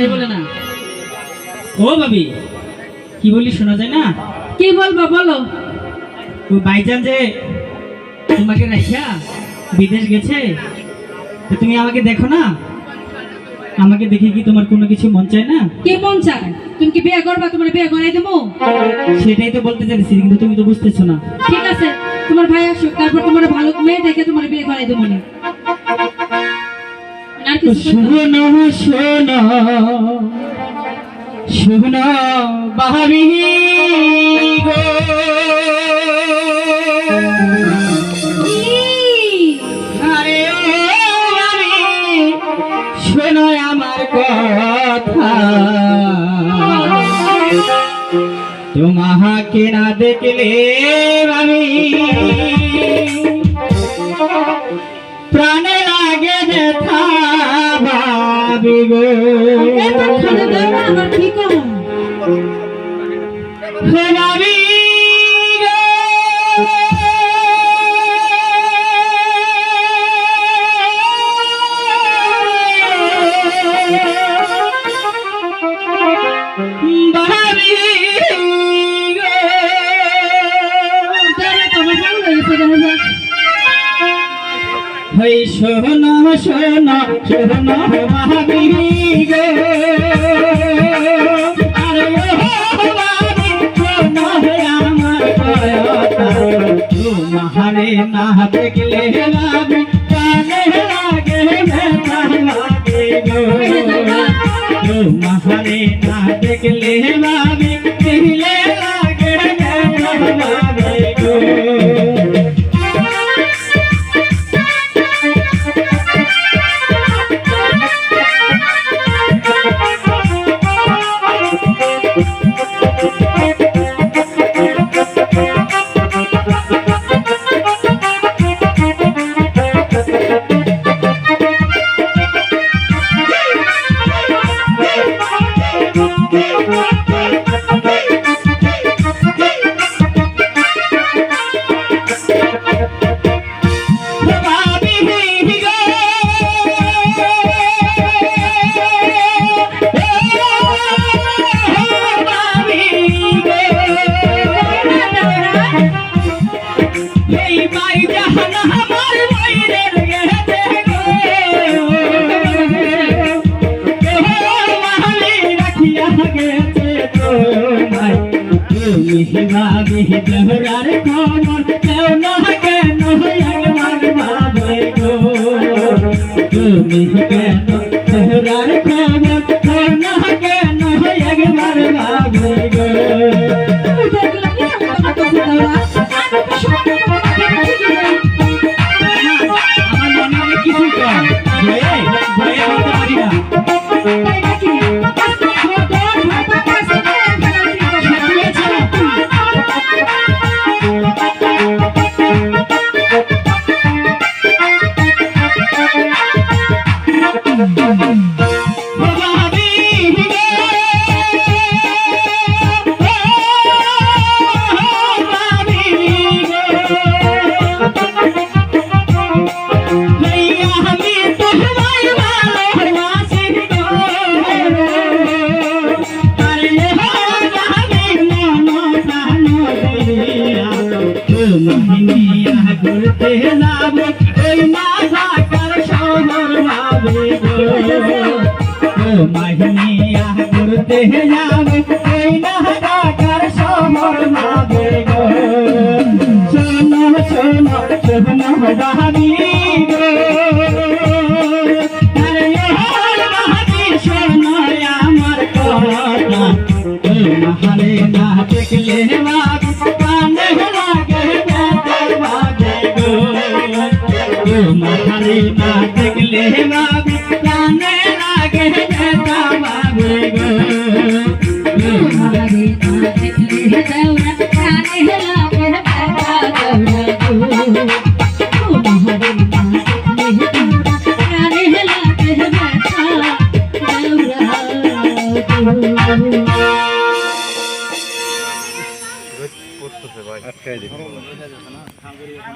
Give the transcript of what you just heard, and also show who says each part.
Speaker 1: কথাই বলে না। ও ভাবি কি বলি শোনা যায় না?
Speaker 2: কি বলব বলো।
Speaker 1: ও বাইজান যে তোমাকে রাখিয়া বিদেশ গেছে তো তুমি আমাকে দেখো না? আমাকে দেখে কি তোমার কোনো কিছু মন চায় না?
Speaker 2: কি মন চায়? তুমি কি বিয়ে করবা? তোমার বিয়ে করাই দেবো?
Speaker 1: সেটাই তো বলতে চাইছি কিন্তু তুমি তো বুঝতেছো না।
Speaker 2: ঠিক আছে তোমার ভাই আসুক তারপর তোমার ভালো মেয়ে দেখে তোমার বিয়ে করাই দেবো না। হবে?
Speaker 1: শোনো শোনো বাহাবি গো আরে শোনো আমার কথা তোমাকে না দেখলে আমি ভাবি গো
Speaker 2: এতক্ষণে দাও
Speaker 1: হই শোনো শোনো শোনো ভাবি গো। আরে তোমারে না দেখলে ভাবি কানে লাগে লাগে গো তোমারে না দেখলে লাগে লাগে ভাবি দেহরার খবর কেউ না তুমি কেন মাহিনিয়া ঘুরতে যাব ওই না ঢাকার শহর ভাবে গো শোনো শোনো শোনো বাহাবি না দেখলে না জানে লাগে যেতা বাবে গো। তোমারি না দেখলে দেওরা জানে লাগে যেতা বাবে গো। তোমারি না দেখলে দেওরা জানে লাগে যেতা দেওরা গো।
Speaker 2: পড়তেছে ভাই। আটকাই দিই